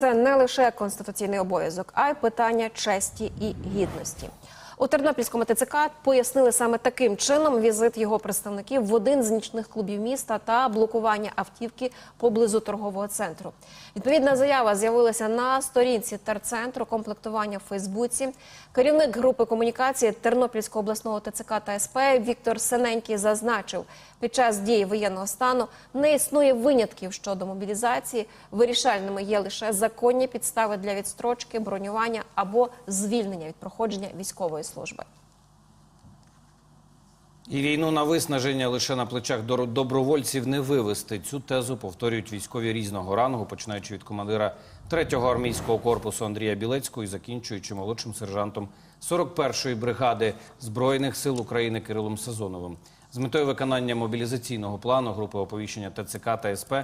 Це не лише конституційний обов'язок, а й питання честі і гідності. У Тернопільському ТЦК пояснили саме таким чином візит його представників в один з нічних клубів міста та блокування автівки поблизу торгового центру. Відповідна заява з'явилася на сторінці терцентру комплектування в Фейсбуці. Керівник групи комунікації Тернопільського обласного ТЦК та СП Віктор Сененький зазначив, під час дії воєнного стану не існує винятків щодо мобілізації. Вирішальними є лише законні підстави для відстрочки, бронювання або звільнення від проходження військової служби. І війну на виснаження лише на плечах добровольців не вивести. Цю тезу повторюють військові різного рангу, починаючи від командира 3-го армійського корпусу Андрія Білецького і закінчуючи молодшим сержантом 41-ї бригади Збройних сил України Кирилом Сезоновим. З метою виконання мобілізаційного плану групи оповіщення ТЦК та СП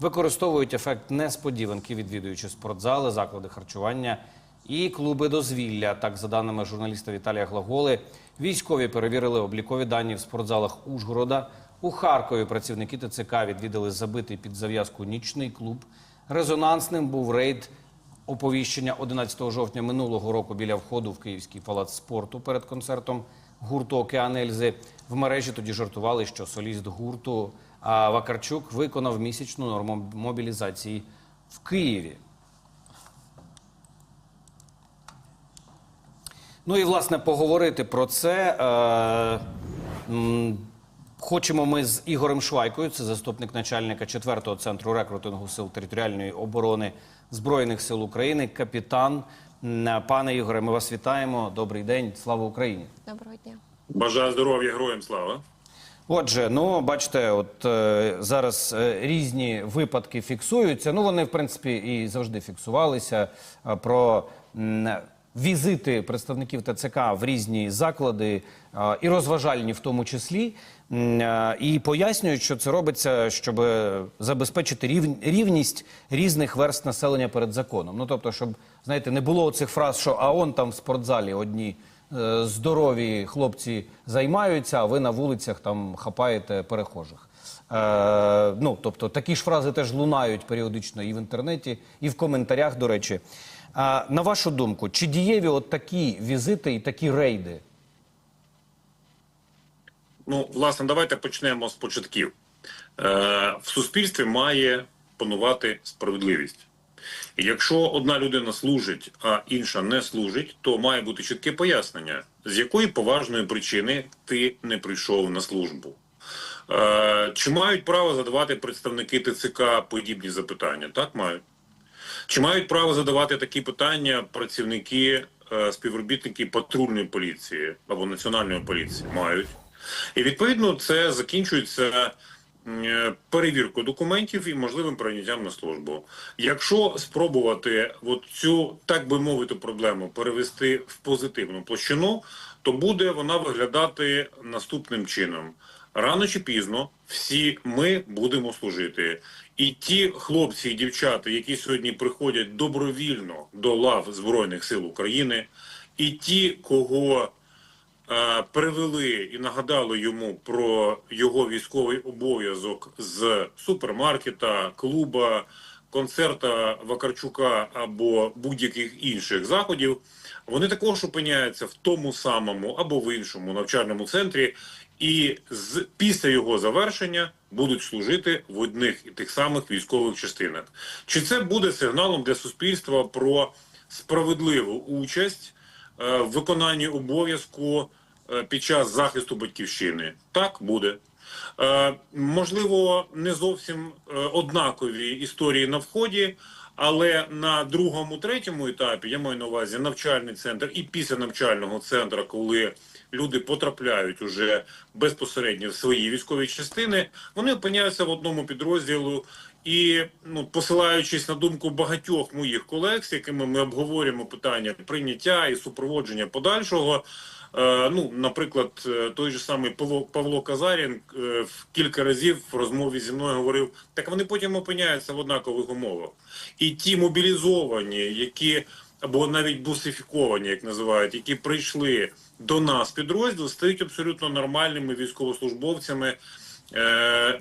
використовують ефект несподіванки, відвідуючи спортзали, заклади харчування і клуби дозвілля. Так, за даними журналіста Віталія Глаголи, військові перевірили облікові дані в спортзалах Ужгорода. У Харкові працівники ТЦК відвідали забитий під зав'язку нічний клуб. Резонансним був рейд оповіщення 11 жовтня минулого року біля входу в Київський палац спорту перед концертом гурту Океан Ельзи. В мережі тоді жартували, що соліст гурту Вакарчук виконав місячну норму мобілізації в Києві. Ну і власне поговорити про це. Е, м, хочемо ми з Ігорем Швайкою, це заступник начальника 4-го центру рекрутингу сил територіальної оборони Збройних сил України, капітан. М, Пане Ігоре, ми вас вітаємо. Добрий день, слава Україні. Доброго дня. Бажаю здоров'я, героям слава. Отже, ну бачите, от е, зараз е, різні випадки фіксуються. Ну вони в принципі і завжди фіксувалися е, про м, візити представників ТЦК в різні заклади е, і розважальні, в тому числі. Е, І пояснюють, що це робиться, щоб забезпечити рівність різних верст населення перед законом. Ну тобто, щоб знаєте, не було цих фраз, що а он там в спортзалі одні е, здорові хлопці займаються, а ви на вулицях там хапаєте перехожих. Ну, тобто такі ж фрази теж лунають періодично і в інтернеті, і в коментарях, до речі. А, на вашу думку, чи дієві от такі візити і такі рейди? Ну, власне, давайте почнемо з початків. Е, в суспільстві має панувати справедливість. І якщо одна людина служить, а інша не служить, то має бути чітке пояснення, з якої поважної причини ти не прийшов на службу. Е, чи мають право задавати представники ТЦК подібні запитання? Так, мають. Чи мають право задавати такі питання працівники, е, співробітники патрульної поліції або національної поліції? Мають. І відповідно це закінчується е, перевіркою документів і можливим прийняттям на службу. Якщо спробувати от цю, так би мовити, проблему перевести в позитивну площину, то буде вона виглядати наступним чином. Рано чи пізно всі ми будемо служити. І ті хлопці і дівчата, які сьогодні приходять добровільно до лав Збройних сил України, і ті, кого е, привели і нагадали йому про його військовий обов'язок з супермаркета, клуба, концерта Вакарчука або будь-яких інших заходів, вони також опиняються в тому самому або в іншому навчальному центрі, і з після його завершення будуть служити в одних і тих самих військових частинах. Чи це буде сигналом для суспільства про справедливу участь е, в виконанні обов'язку е, під час захисту батьківщини? Так буде. Е, можливо, не зовсім е, однакові історії на вході, але на другому, третьому етапі я маю на увазі навчальний центр і після навчального центру, коли люди потрапляють уже безпосередньо в свої військові частини, вони опиняються в одному підрозділу. І ну, посилаючись на думку багатьох моїх колег, з якими ми обговорюємо питання прийняття і супроводження подальшого. Е, ну, наприклад, е, той же самий Павло, Павло Казарін е, в кілька разів в розмові зі мною говорив, так вони потім опиняються в однакових умовах. І ті мобілізовані, які або навіть бусифіковані, як називають, які прийшли до нас підрозділ, стають абсолютно нормальними військовослужбовцями.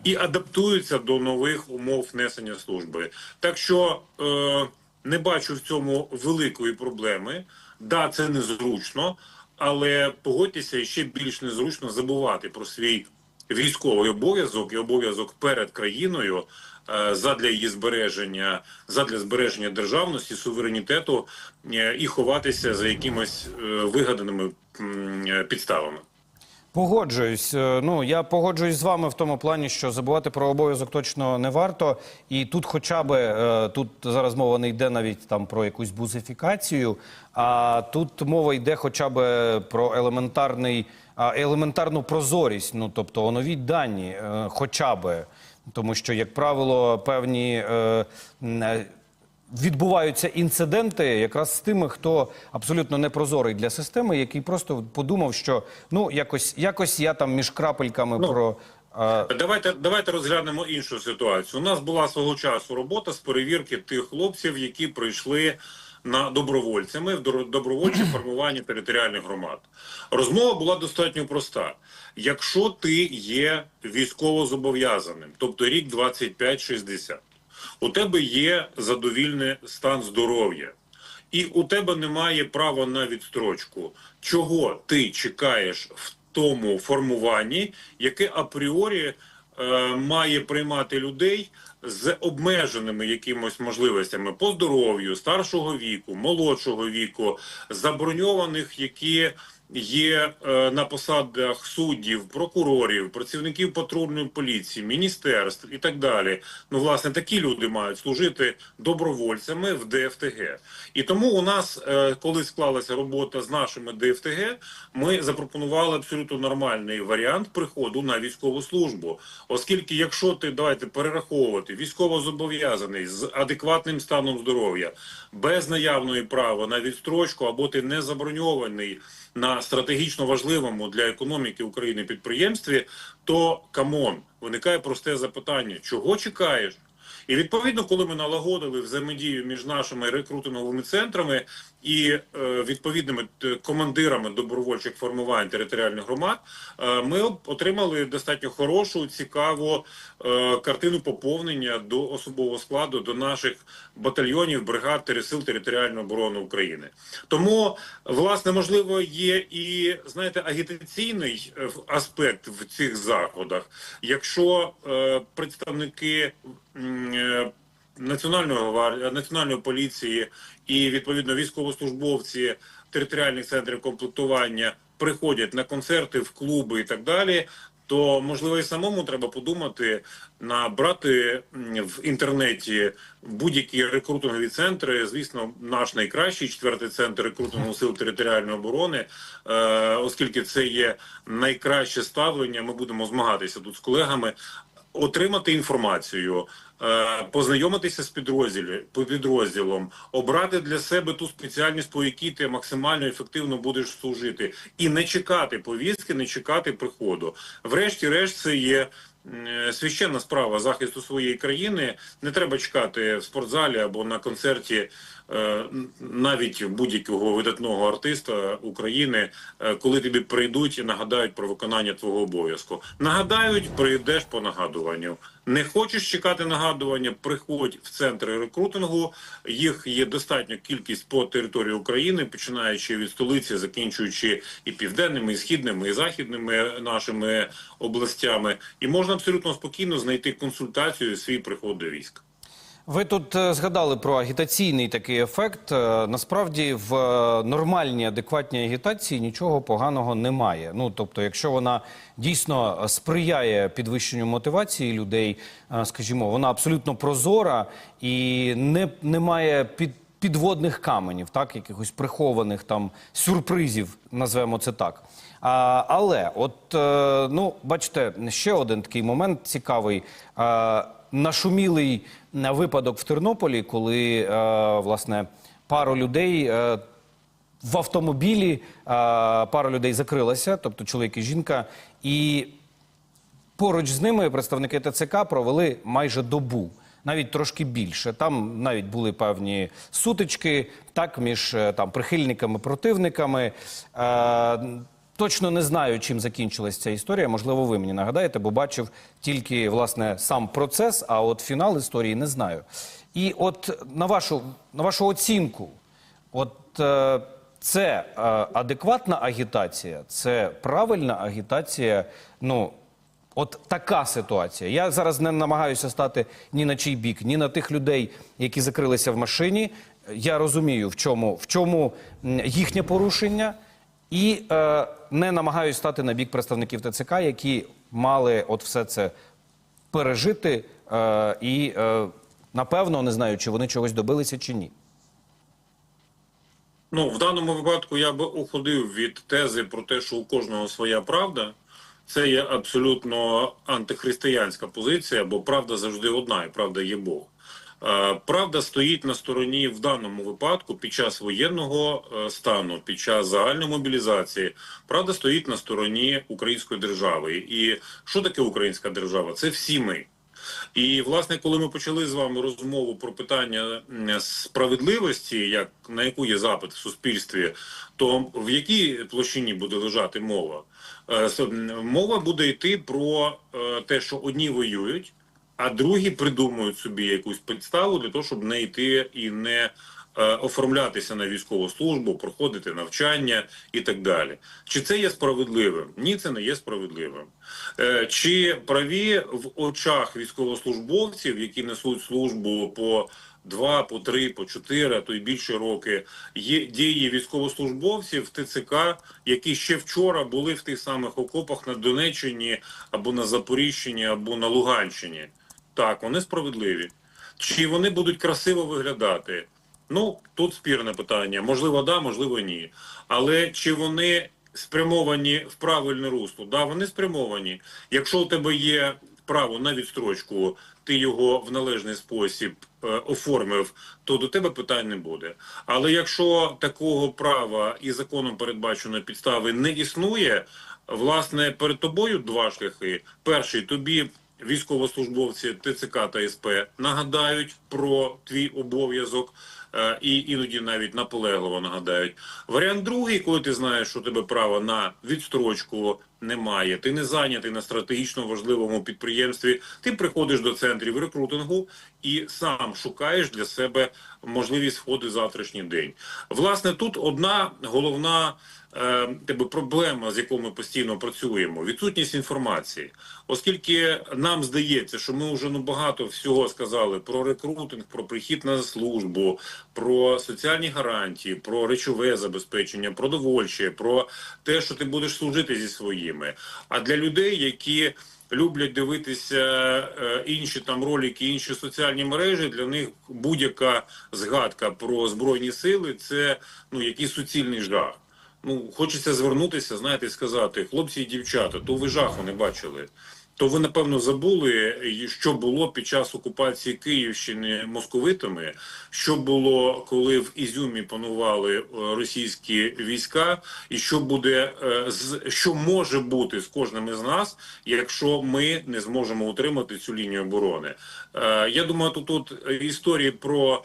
І адаптуються до нових умов несення служби. Так що е, не бачу в цьому великої проблеми. Да, це незручно, але погодьтеся, ще більш незручно забувати про свій військовий обов'язок і обов'язок перед країною е, задля її збереження, задля збереження державності, суверенітету е, і ховатися за якимось е, вигаданими підставами. Погоджуюсь. Е, Ну я погоджуюсь з вами в тому плані, що забувати про обов'язок точно не варто. І тут, хоча би е, тут зараз мова не йде навіть там про якусь бузифікацію, а тут мова йде хоча б про елементарний елементарну прозорість. Ну тобто оновіть дані, е, хоча би. Тому що, як правило, певні відбуваються інциденти якраз з тими, хто абсолютно непрозорий для системи, який просто подумав, що ну якось, якось я там між крапельками Ну, про. е, Давайте давайте розглянемо іншу ситуацію. У нас була свого часу робота з перевірки тих хлопців, які прийшли на добровольцями в добровольче формування територіальних громад. Розмова була достатньо проста. Якщо ти є військовозобов'язаним, тобто рік 25-60, у тебе є задовільний стан здоров'я. І у тебе немає права на відстрочку. Чого ти чекаєш в тому формуванні, яке апріорі е, має приймати людей з обмеженими якимось можливостями по здоров'ю, старшого віку, молодшого віку, заброньованих, які є е, на посадах суддів, прокурорів, працівників патрульної поліції, міністерств і так далі. Ну, власне, такі люди мають служити добровольцями в ДФТГ. І тому у нас, е, коли склалася робота з нашими ДФТГ, ми запропонували абсолютно нормальний варіант приходу на військову службу. Оскільки, якщо ти давайте перераховувати військовозобов'язаний з адекватним станом здоров'я, без наявної права на відстрочку, або ти не заброньований на стратегічно важливому для економіки України підприємстві, то камон, виникає просте запитання: чого чекаєш? І відповідно, коли ми налагодили взаємодію між нашими рекрутинговими центрами і е, відповідними командирами добровольчих формувань територіальних громад, е, ми отримали достатньо хорошу, цікаву е, картину поповнення до особового складу до наших батальйонів, бригад сил територіальної оборони України. Тому, власне, можливо, є і знаєте, агітаційний е, аспект в цих заходах, якщо е, представники е, Національної гвардії, національної поліції і відповідно військовослужбовці територіальних центрів комплектування приходять на концерти в клуби і так далі. То можливо і самому треба подумати набрати в інтернеті будь-які рекрутингові центри. Звісно, наш найкращий четвертий центр рекрутингу сил територіальної оборони, е, оскільки це є найкраще ставлення. Ми будемо змагатися тут з колегами отримати інформацію, е, познайомитися з підрозділом, обрати для себе ту спеціальність, по якій ти максимально ефективно будеш служити, і не чекати повістки, не чекати приходу. Врешті-решт, це є. М, Священна справа захисту своєї країни не треба чекати в спортзалі або на концерті е, навіть будь-якого видатного артиста України, е, коли тобі прийдуть і нагадають про виконання твого обов'язку. Нагадають, прийдеш по нагадуванню. Не хочеш чекати нагадування, приходь в центри рекрутингу. Їх є достатня кількість по території України, починаючи від столиці, закінчуючи і південними, і східними, і західними нашими областями. І можна абсолютно спокійно знайти консультацію свій приход до військ. Ви тут е, згадали про агітаційний такий ефект. Е, Насправді в е, нормальній адекватній агітації нічого поганого немає. Ну тобто, якщо вона дійсно сприяє підвищенню мотивації людей, скажімо, вона абсолютно прозора і не, не має під. Підводних каменів, так якихось прихованих там сюрпризів, назвемо це так. А, але, от ну, бачите, ще один такий момент цікавий. Нашумілий е, випадок в Тернополі, коли е, власне пару людей. Е, в автомобілі е, пара людей закрилася, тобто чоловік і жінка, і поруч з ними представники ТЦК провели майже добу, навіть трошки більше. Там навіть були певні сутички, так між там прихильниками, противниками. Е, Точно не знаю, чим закінчилась ця історія. Можливо, ви мені нагадаєте, бо бачив тільки власне сам процес, а от фінал історії не знаю. І от на вашу, на вашу оцінку, от е, це е, адекватна агітація, це правильна агітація. Ну, от така ситуація. Я зараз не намагаюся стати ні на чий бік, ні на тих людей, які закрилися в машині. Я розумію, в чому, в чому їхнє порушення, і е, не намагаюся стати на бік представників ТЦК, які мали от все це пережити е, і, е, напевно, не знаю, чи вони чогось добилися чи ні. Ну, в даному випадку я би уходив від тези про те, що у кожного своя правда. Це є абсолютно антихристиянська позиція, бо правда завжди одна, і правда є Бог. Е, Правда стоїть на стороні в даному випадку під час воєнного е, стану, під час загальної мобілізації. Правда стоїть на стороні української держави. І що таке українська держава? Це всі ми. І власне, коли ми почали з вами розмову про питання справедливості, як на яку є запит в суспільстві, то в якій площині буде лежати мова? Е, Мова буде йти про те, що одні воюють, а другі придумують собі якусь підставу для того, щоб не йти і не е, оформлятися на військову службу, проходити навчання і так далі. Чи це є справедливим? Ні, це не є справедливим. Е, Чи праві в очах військовослужбовців, які несуть службу по два, по три, по чотири, а то й більше роки, є дії військовослужбовців ТЦК, які ще вчора були в тих самих окопах на Донеччині або на Запоріжчині, або на Луганщині. Так, вони справедливі. Чи вони будуть красиво виглядати? Ну, тут спірне питання. Можливо, да, можливо, ні. Але чи вони спрямовані в правильне русло? Да, вони спрямовані. Якщо у тебе є право на відстрочку, ти його в належний спосіб е, оформив, то до тебе питань не буде. Але якщо такого права і законом передбаченої підстави не існує, власне, перед тобою два шляхи. Перший тобі військовослужбовці ТЦК та СП нагадають про твій обов'язок е, і іноді навіть наполегливо нагадають. Варіант другий, коли ти знаєш, що тебе права на відстрочку немає, ти не зайнятий на стратегічно важливому підприємстві. Ти приходиш до центрів рекрутингу і сам шукаєш для себе можливість входу в завтрашній день. Власне, тут одна головна тебе проблема, з якою ми постійно працюємо, відсутність інформації, оскільки нам здається, що ми вже ну багато всього сказали про рекрутинг, про прихід на службу, про соціальні гарантії, про речове забезпечення, продовольче, про те, що ти будеш служити зі своїми. А для людей, які люблять дивитися е, інші там ролики, інші соціальні мережі. Для них будь-яка згадка про збройні сили це ну якийсь суцільний жах. Ну хочеться звернутися, знаєте, і сказати, хлопці і дівчата, то ви жаху не бачили. То ви напевно забули, що було під час окупації Київщини московитами, що було, коли в Ізюмі панували е, російські війська, і що буде е, що може бути з кожним із нас, якщо ми не зможемо утримати цю лінію оборони. Е, Я думаю, тут, тут історії про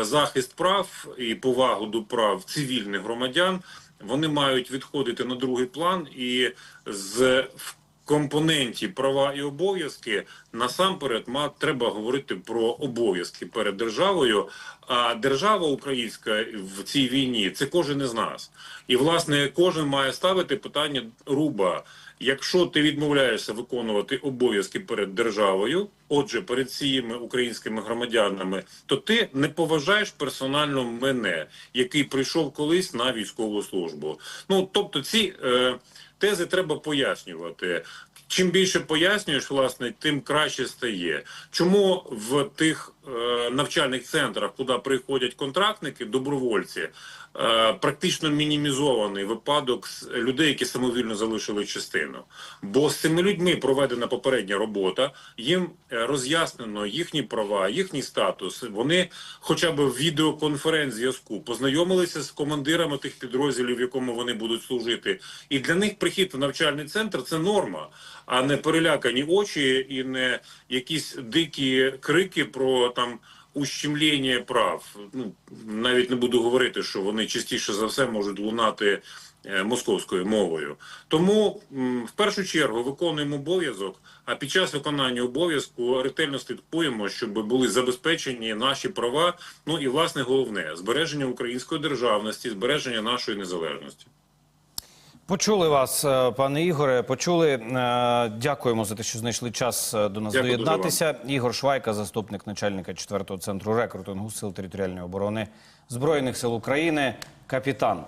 захист прав і повагу до прав цивільних громадян вони мають відходити на другий план і з в компоненті права і обов'язки насамперед ма треба говорити про обов'язки перед державою. А держава українська в цій війні це кожен із нас. І власне кожен має ставити питання руба. Якщо ти відмовляєшся виконувати обов'язки перед державою, отже, перед всіми українськими громадянами, то ти не поважаєш персонально мене, який прийшов колись на військову службу. Ну тобто, ці е, тези треба пояснювати. Чим більше пояснюєш, власне, тим краще стає. Чому в тих навчальних центрах, куди приходять контрактники, добровольці, е, практично мінімізований випадок людей, які самовільно залишили частину. Бо з цими людьми проведена попередня робота, їм е, роз'яснено їхні права, їхній статус. Вони, хоча б в відеоконференц-зв'язку, познайомилися з командирами тих підрозділів, в якому вони будуть служити. І для них прихід в навчальний центр це норма, а не перелякані очі і не якісь дикі крики про там ущемлення прав. Ну навіть не буду говорити, що вони частіше за все можуть лунати е, московською мовою. Тому в першу чергу виконуємо обов'язок. А під час виконання обов'язку ретельно слідкуємо, щоб були забезпечені наші права. Ну і власне головне збереження української державності, збереження нашої незалежності. Почули вас, е, пане Ігоре. Почули. Е, Дякуємо за те, що знайшли час е, до нас Дякую доєднатися. Ігор Швайка, заступник начальника 4-го центру рекрутингу Сил територіальної оборони Збройних сил України, капітан